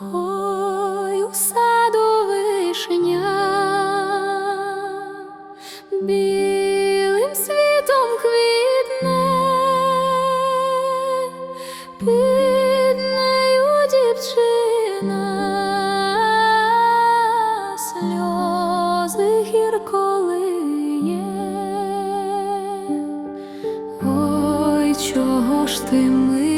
Ой, у саду вишня білим світом квітне, під нею дівчина сльози гірко лиє. Ой, чого ж ти ми?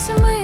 Sa may.